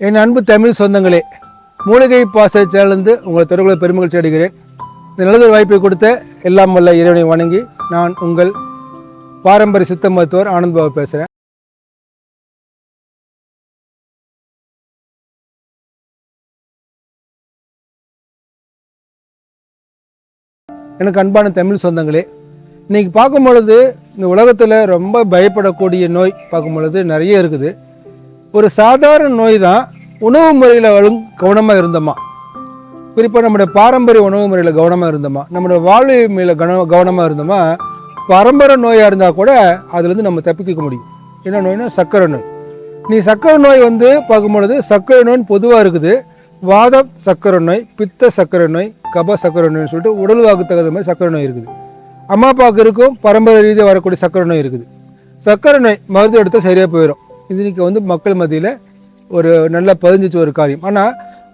என் அன்பு தமிழ் சொந்தங்களே மூலிகை பாச உங்கள் உங்களை தொடர்புகளை பெருமகிழ்ச்சி அடைகிறேன். இந்த நல்லதொரு வாய்ப்பை கொடுத்த எல்லாம் வல்ல இறைவனை வணங்கி நான் உங்கள் பாரம்பரிய சித்த மருத்துவர் ஆனந்த் பாபு பேசுகிறேன் எனக்கு அன்பான தமிழ் சொந்தங்களே இன்றைக்கி பார்க்கும் பொழுது இந்த உலகத்தில் ரொம்ப பயப்படக்கூடிய நோய் பார்க்கும் பொழுது நிறைய இருக்குது. ஒரு சாதாரண நோய் தான் உணவு முறையில் வரும் கவனமாக இருந்தோமா? குறிப்பாக நம்முடைய பாரம்பரிய உணவு முறையில் கவனமாக இருந்தோமா? நம்முடைய வாழ்வு மேல கவன கவனமாக இருந்தோமா? பரம்பரை நோயாக இருந்தால் கூட அதுலேருந்து நம்ம தப்பிக்க முடியும். என்ன நோய்னா சர்க்கரை நோய். நீ சர்க்கரை நோய் வந்து பார்க்கும்பொழுது சர்க்கரை நோய் பொதுவாக இருக்குது. வாதம் சர்க்கரை நோய் பித்த சர்க்கரை நோய் கப சர்க்கரை நோய்னு சொல்லிட்டு உடல் வாக்கு தகுந்த மாதிரி சர்க்கரை நோய் இருக்குது. அம்மா அப்பாவுக்கு இருக்கும் பரம்பரை ரீதியாக வரக்கூடிய சர்க்கரை நோய் இருக்குது. சர்க்கரை நோய் மருந்து எடுத்தால் சரியாக போயிடும் இன்றைக்கி இன்னைக்கு வந்து மக்கள் மத்தியில் ஒரு நல்ல பதிஞ்சிச்சு ஒரு காரியம். ஆனால்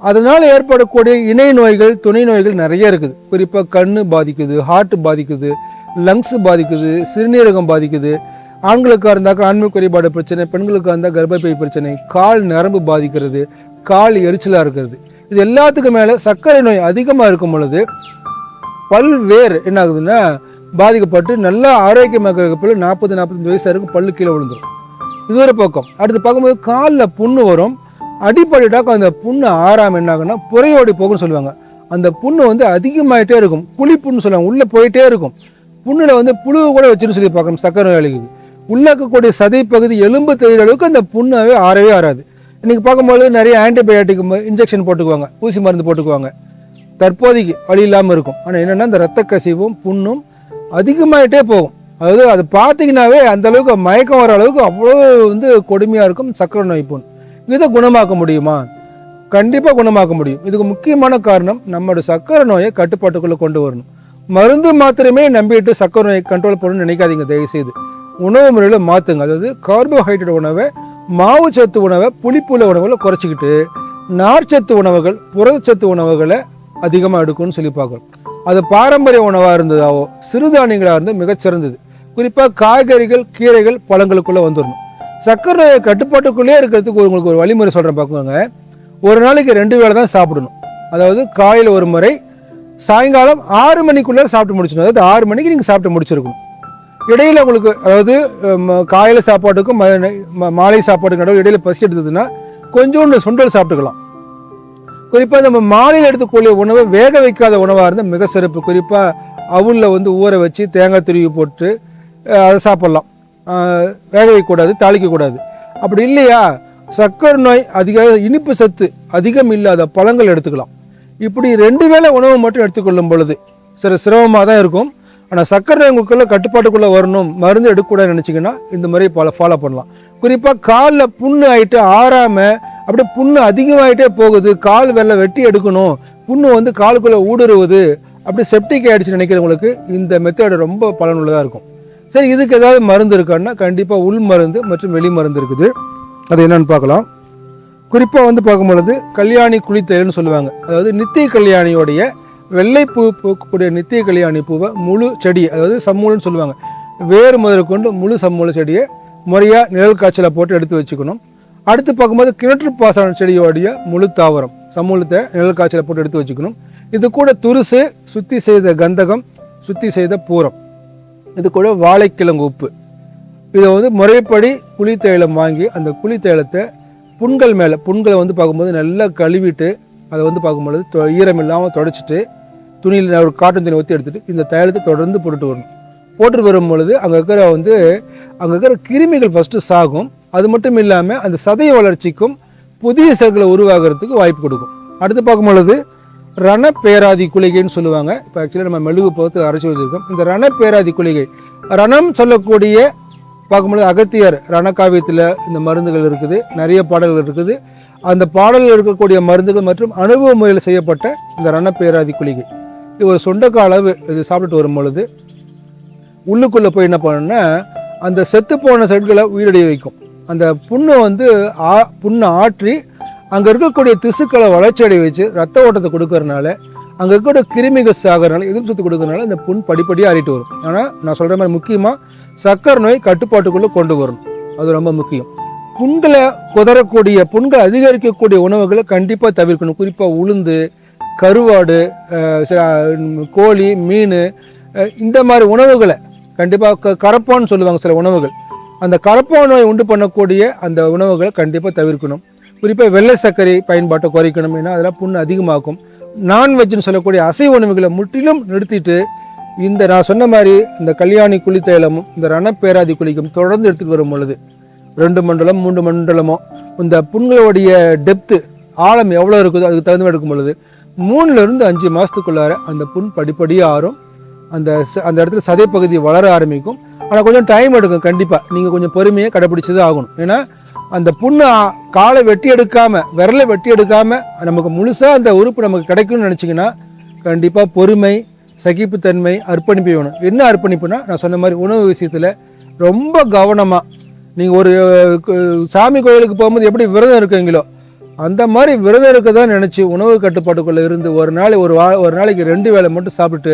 அதனால் ஏற்படக்கூடிய இணை நோய்கள் துணை நோய்கள் நிறைய இருக்குது. குறிப்பாக கண் பாதிக்குது ஹார்ட் பாதிக்குது லங்ஸ் பாதிக்குது சிறுநீரகம் பாதிக்குது. ஆண்களுக்காக இருந்தாக்கா ஆண்மை குறைபாடு பிரச்சனை பெண்களுக்காக இருந்தால் கர்ப்பப்பை பிரச்சனை கால் நரம்பு பாதிக்கிறது கால் எரிச்சலாக இருக்கிறது. இது எல்லாத்துக்கும் மேலே சர்க்கரை நோய் அதிகமாக இருக்கும் பொழுது பல்வேறு என்ன ஆகுதுன்னா பாதிக்கப்பட்டு நல்லா ஆரோக்கியமாக இருக்கிற பிள்ளை நாற்பது நாற்பத்தஞ்சு வயசு வரைக்கும் பல்லு கீழே விழுந்துடும் இது ஒரு பக்கம். அடுத்து பார்க்கும்போது காலில் புண்ணு வரும். அடிப்படைட்டாக்க அந்த புண்ணு ஆறாமல் என்ன ஆகும்னா புறையோடி போகும்னு சொல்லுவாங்க. அந்த புண்ணு வந்து அதிகமாகிட்டே இருக்கும். புளி புண்ணு சொல்லுவாங்க. உள்ளே போயிட்டே இருக்கும். புண்ணில் வந்து புழு கூட வச்சுன்னு சொல்லி பார்க்கணும். சக்கரை நோயாளிக்கு. உள்ள இருக்கக்கூடிய சதை பகுதி எலும்பு தெரிகிற அளவுக்கு அந்த புண்ணாவே ஆறவே ஆறாது. இன்றைக்கி பார்க்கும்போது நிறைய ஆன்டிபயோட்டிக் இன்ஜெக்ஷன் போட்டுக்குவாங்க. ஊசி மருந்து போட்டுக்குவாங்க. தற்போதைக்கு வழி இல்லாமல் இருக்கும். ஆனால் என்னென்னா இந்த ரத்த கசிவும் புண்ணும் அதிகமாகிட்டே போகும். அதாவது அது பார்த்தீங்கன்னாவே அந்த அளவுக்கு மயக்கம் வர அளவுக்கு அவ்வளோ வந்து கொடுமையாக இருக்கும் சக்கரை நோய் புண். இதை குணமாக்க முடியுமா? கண்டிப்பாக குணமாக்க முடியும். இதுக்கு முக்கியமான காரணம் நம்மளோட சக்கரை நோயை கட்டுப்பாட்டுக்குள்ளே கொண்டு வரணும். மருந்து மாத்திரமே நம்பிட்டு சக்கரை நோயை கண்ட்ரோல் பண்ணணும்னு நினைக்காதீங்க தயவுசெய்து. உணவு முறையில் மாற்றுங்க அதாவது கார்போஹைட்ரேட் உணவை மாவுச்சத்து உணவை புளிப்புள்ள உணவுகளை குறைச்சிக்கிட்டு நார்ச்சத்து உணவுகள் புரதச்சத்து உணவுகளை அதிகமாக எடுக்கும்னு சொல்லி பார்க்கணும். அது பாரம்பரிய உணவாக இருந்ததாவோ சிறுதானியங்களாக இருந்து மிகச்சிறந்தது. குறிப்பாக காய்கறிகள் கீரைகள் பழங்களுக்குள்ளே வந்துடணும் சர்க்கரை நோயை கட்டுப்பாட்டுக்குள்ளே இருக்கிறதுக்கு உங்களுக்கு ஒரு வழிமுறை சொல்கிறேன் பார்க்குவாங்க ஒரு நாளைக்கு ரெண்டு வேளை தான் சாப்பிடணும். அதாவது காலையில் ஒரு முறை சாயங்காலம் ஆறு மணிக்குள்ளே சாப்பிட்டு முடிச்சிடணும். அதாவது ஆறு மணிக்கு நீங்கள் சாப்பிட்டு முடிச்சிருக்கணும். இடையில் உங்களுக்கு அதாவது காலையில சாப்பாட்டுக்கும் ம- மாலை சாப்பாட்டுக்கும் நடுவில் இடையில் பசி எடுத்ததுன்னா கொஞ்சோண்டு சுண்டல் சாப்பிட்டுக்கலாம். குறிப்பாக நம்ம மாலையில் எடுத்துக்கூடிய உணவை வேக வைக்காத உணவாக இருந்தால் மிக சிறப்பு. குறிப்பாக அவுளில் வந்து ஊற வச்சு தேங்காய் துருவி போட்டு அதை சாப்பிட்லாம். வேக வைக்கக்கூடாது தாளிக்கக்கூடாது. அப்படி இல்லையா? சர்க்கரை நோய் அதிக இனிப்பு சத்து அதிகம் இல்லாத பழங்கள் எடுத்துக்கலாம். இப்படி ரெண்டு வேளை உணவு மட்டும் எடுத்துக்கொள்ளும் பொழுது சில சிரமமாக தான் இருக்கும். ஆனால் சர்க்கரை உங்களுக்குள்ளே கட்டுப்பாட்டுக்குள்ளே வரணும் மருந்து எடுக்கக்கூடாதுன்னு நினச்சிங்கன்னா இந்த மாதிரி பல ஃபாலோ பண்ணலாம். குறிப்பாக காலில் புண்ணு ஆகிட்டு ஆறாமல் அப்படியே புண்ணு அதிகமாகிட்டே போகுது கால் வெள்ளை வெட்டி எடுக்கணும் புண்ணு வந்து காலுக்குள்ளே ஊடுருவுது அப்படி செப்டிக் ஆகிடுச்சு நினைக்கிறவங்களுக்கு இந்த மெத்தேடு ரொம்ப பலனுள்ளதாக இருக்கும். சரி இதுக்கு ஏதாவது மருந்து இருக்கான்னா கண்டிப்பாக உள் மருந்து மற்றும் வெளி மருந்து இருக்குது. அது என்னன்னு பார்க்கலாம். குறிப்பாக வந்து பார்க்கும்பொழுது கல்யாணி குளித்தேல்னு சொல்லுவாங்க. அதாவது நித்திய கல்யாணியோடைய வெள்ளை பூ பூக்கக்கூடிய நித்திய கல்யாணி பூவை முழு செடி அதாவது சம்மூலன்னு சொல்லுவாங்க. வேறு முதல் கொண்டு முழு சம்மூல செடியை முறையாக நிழல் காய்ச்சலை போட்டு எடுத்து வச்சுக்கணும். அடுத்து பார்க்கும்போது கிணற்று பாசன செடியோடைய முழு தாவரம் சமூலத்தை நிழல் காய்ச்சலை போட்டு எடுத்து வச்சுக்கணும். இது கூட துருசு சுத்தி செய்த கந்தகம் சுத்தி செய்த பூரம். இது கூட வாழைக்கிழங்கு உப்பு. இதை வந்து முறைப்படி புளி தைலம் வாங்கி அந்த புளி தைலத்தை புண்கள் மேலே புண்களை வந்து பார்க்கும்போது நல்லா கழுவிட்டு அதை வந்து பார்க்கும்பொழுது தொ- ஈரம் இல்லாமல் தொடச்சிட்டு துணியில் ஒரு காட்டன் துணி ஊற்றி எடுத்துகிட்டு இந்த தைலத்தை தொடர்ந்து போட்டுட்டு வரணும். போட்டுட்டு வரும் பொழுது அங்கே இருக்கிற வந்து அங்கே இருக்கிற கிருமிகள் ஃபஸ்ட்டு சாகும். அது மட்டும் இல்லாமல் அந்த சதை வளர்ச்சிக்கும் புதிய செல்களை உருவாகிறதுக்கு வாய்ப்பு கொடுக்கும். அடுத்து பார்க்கும் பொழுது ரணப்பேராதி குளிகைன்னு சொல்லுவாங்க. இப்போ ஆக்சுவலாக நம்ம மெழுகு பார்த்து அரைச்சி வச்சுருக்கோம். இந்த ரணப்பேராதி குளிகை ரணம் சொல்லக்கூடிய பார்க்கும்பொழுது அகத்தியர் ரணக்காவியத்தில் இந்த மருந்துகள் இருக்குது நிறைய பாடல்கள் இருக்குது. அந்த பாடலில் இருக்கக்கூடிய மருந்துகள் மற்றும் அனுபவ முறையில் செய்யப்பட்ட இந்த ரணப்பேராதி குளிகை. இது ஒரு சொண்டக்க அளவு இது சாப்பிட்டுட்டு வரும் பொழுது உள்ளுக்குள்ளே போய் என்ன பண்ணணும்னா அந்த செத்து போன செட்களை உயிரடைய வைக்கும். அந்த புண்ணை வந்து ஆ புண்ணை ஆற்றி அங்கே இருக்கக்கூடிய திசுக்களை வளர்ச்சி அடைய வச்சு ரத்த ஓட்டத்தை கொடுக்கறனால அங்கே இருக்கக்கூடிய கிருமிகள் சாகிறனால எதிர்ப்பு சத்து கொடுக்கறனால இந்த புண் படிப்படியாக ஆறிட்டு வரும். ஆனால் நான் சொல்கிற மாதிரி முக்கியமாக சக்கரை நோய் கட்டுப்பாட்டுக்குள்ளே கொண்டு வரணும். அது ரொம்ப முக்கியம். புண்களை குதறக்கூடிய புண்கள் அதிகரிக்கக்கூடிய உணவுகளை கண்டிப்பாக தவிர்க்கணும். குறிப்பாக உளுந்து கருவாடு சில- கோழி மீன் இந்த மாதிரி உணவுகளை கண்டிப்பாக கரப்பான்னு சொல்லுவாங்க சில உணவுகள். அந்த கரப்பா நோய் உண்டு பண்ணக்கூடிய அந்த உணவுகளை கண்டிப்பாக தவிர்க்கணும். குறிப்பாக வெள்ளை சர்க்கரை பயன்பாட்டை குறைக்கணும் ஏன்னா அதெல்லாம் புண்ணு அதிகமாகும். நான்வெஜ்னு சொல்லக்கூடிய அசைவ உணவுகளை முற்றிலும் நிறுத்திட்டு இந்த நான் சொன்ன மாதிரி இந்த கல்யாணி குளித்தைலமும் இந்த ரணப்பேராதி குளிக்கும் தொடர்ந்து எடுத்துகிட்டு வரும் பொழுது ரெண்டு மண்டலம் மூன்று மண்டலமோ இந்த புண்களுடைய டெப்த்து ஆழம் எவ்வளோ இருக்குதோ அதுக்கு தகுந்த மாதிரி எடுக்கும் பொழுது மூணுலேருந்து அஞ்சு மாதத்துக்குள்ளார அந்த புண் படிப்படியாக ஆறும். அந்த ச- அந்த இடத்துல சதைப்பகுதி வளர ஆரம்பிக்கும். ஆனால் கொஞ்சம் டைம் எடுக்கும் கண்டிப்பாக நீங்கள் கொஞ்சம் பொறுமையாக கடைப்பிடிச்சது தான் ஆகணும். ஏன்னா அந்த புண்ணு காலை வெட்டி எடுக்காமல் விரலை வெட்டி எடுக்காமல் நமக்கு முழுசாக அந்த உறுப்பு நமக்கு கிடைக்கும்னு நினச்சிங்கன்னா கண்டிப்பாக பொறுமை சகிப்புத்தன்மை அர்ப்பணிப்பு வேணும். என்ன அர்ப்பணிப்புனா நான் சொன்ன மாதிரி உணவு விஷயத்தில் ரொம்ப கவனமாக நீங்கள் ஒரு சாமி கோயிலுக்கு போகும்போது எப்படி விரதம் இருக்கீங்களோ அந்த மாதிரி விரதம் இருக்க தான் நினச்சி உணவு கட்டுப்பாட்டுக்குள்ளே இருந்து ஒரு நாள் ஒரு வா ஒரு நாளைக்கு ரெண்டு வேளை மட்டும் சாப்பிட்டு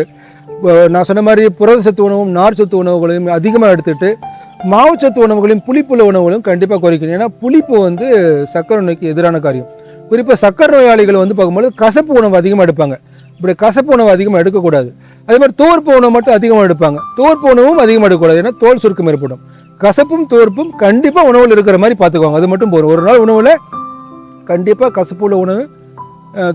நான் சொன்ன மாதிரி புரத சத்து உணவும் நார் சத்து உணவுகளையும் அதிகமாக எடுத்துகிட்டு மாவுச்சத்து உணவுகளையும் புளிப்புள்ள உணவுகளையும் கண்டிப்பாக குறைக்கணும். ஏன்னா புளிப்பு வந்து சக்கரை நோய்க்கு எதிரான காரியம். குறிப்பாக சக்கரை நோயாளிகள் வந்து பார்க்கும்போது கசப்பு உணவு அதிகமாக எடுப்பாங்க. இப்படி கசப்பு உணவு அதிகமாக எடுக்கக்கூடாது. அதே மாதிரி தோற்பு உணவு மட்டும் அதிகமாக எடுப்பாங்க. தோற்பு உணவும் அதிகமாக எடுக்கக்கூடாது. ஏன்னா தோல் சுருக்கம் ஏற்படும். கசப்பும் தோற்பும் கண்டிப்பாக உணவில் இருக்கிற மாதிரி பார்த்துக்குவாங்க. அது மட்டும் போதும். ஒரு நாள் உணவில் கண்டிப்பாக கசப்புள்ள உணவு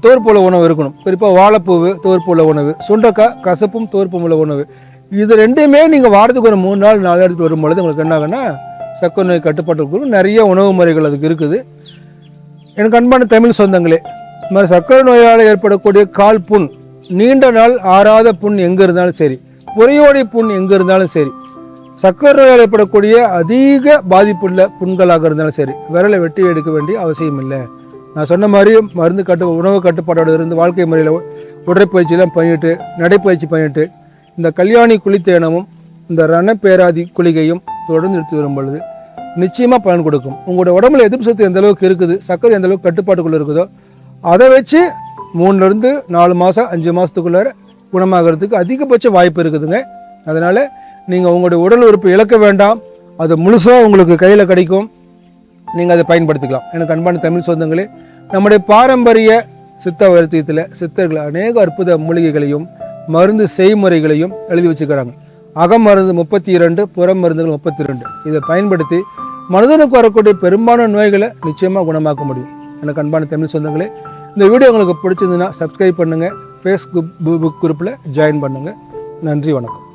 தோற்புள்ள உணவு இருக்கணும். குறிப்பாக வாழைப்பூவு தோற்புள்ள உணவு. சுண்டக்காய் கசப்பும் தோற்பும் உள்ள உணவு. இது ரெண்டுமே நீங்கள் வாரத்துக்கு ஒரு மூணு நாள் நாலு எடுத்து வரும் பொழுது உங்களுக்கு என்ன ஆகுன்னா சர்க்கரை நோய் கட்டுப்பாட்டுக்கு நிறைய உணவு முறைகள் அதுக்கு இருக்குது. எனக்கு அன்பான தமிழ் சொந்தங்களே இந்த மாதிரி சர்க்கரை நோயால் ஏற்படக்கூடிய கால் புண் நீண்ட நாள் ஆறாத புண் எங்கே இருந்தாலும் சரி புறையோடி புண் எங்கே இருந்தாலும் சரி சர்க்கரை நோயால் ஏற்படக்கூடிய அதிக பாதிப்புள்ள புண்களாக இருந்தாலும் சரி விரலை வெட்டி எடுக்க வேண்டிய அவசியம் இல்லை. நான் சொன்ன மாதிரி மருந்து கட்டு உணவு கட்டுப்பாட்டோட இருந்து வாழ்க்கை முறையில் உடற்பயிற்சியெல்லாம் பண்ணிட்டு நடைப்பயிற்சி பண்ணிட்டு இந்த கல்யாணி குளித்தேனமும் இந்த ரணப்பேராதி குளிகையும் தொடர்ந்து எடுத்து வரும் பொழுது நிச்சயமாக பலன் கொடுக்கும். உங்களோட உடம்புல எதிர்ப்பு சக்தி எந்த அளவுக்கு இருக்குது சர்க்கரை எந்த அளவுக்கு கட்டுப்பாட்டுக்குள்ளே இருக்குதோ அதை வச்சு மூணுலேருந்து நாலு மாதம் அஞ்சு மாதத்துக்குள்ளே குணமாகிறதுக்கு அதிகபட்ச வாய்ப்பு இருக்குதுங்க. அதனால் நீங்கள் உங்களுடைய உடல் உறுப்பு இழக்க வேண்டாம். அது முழுசாக உங்களுக்கு கையில் கிடைக்கும். நீங்கள் அதை பயன்படுத்திக்கலாம். எனக்கு அன்பான தமிழ் சொந்தங்களே நம்முடைய பாரம்பரிய சித்த வைத்தியத்தில் சித்தர்கள் அநேக அற்புத மூலிகைகளையும் மருந்து செய்முறைகளையும் எழுதி வச்சுக்கிறாங்க. அகமருந்து முப்பத்தி இரண்டு புறம் மருந்துகள் முப்பத்தி ரெண்டு இதை பயன்படுத்தி மனிதனுக்கு வரக்கூடிய பெரும்பாலான நோய்களை நிச்சயமாக குணமாக்க முடியும். எனக்கு அன்பான தமிழ் சொந்தங்களே இந்த வீடியோ உங்களுக்கு பிடிச்சிருந்ததுன்னா சப்ஸ்கிரைப் பண்ணுங்கள் ஃபேஸ்புக் குரூப்பில் ஜாயின் பண்ணுங்கள் நன்றி வணக்கம்.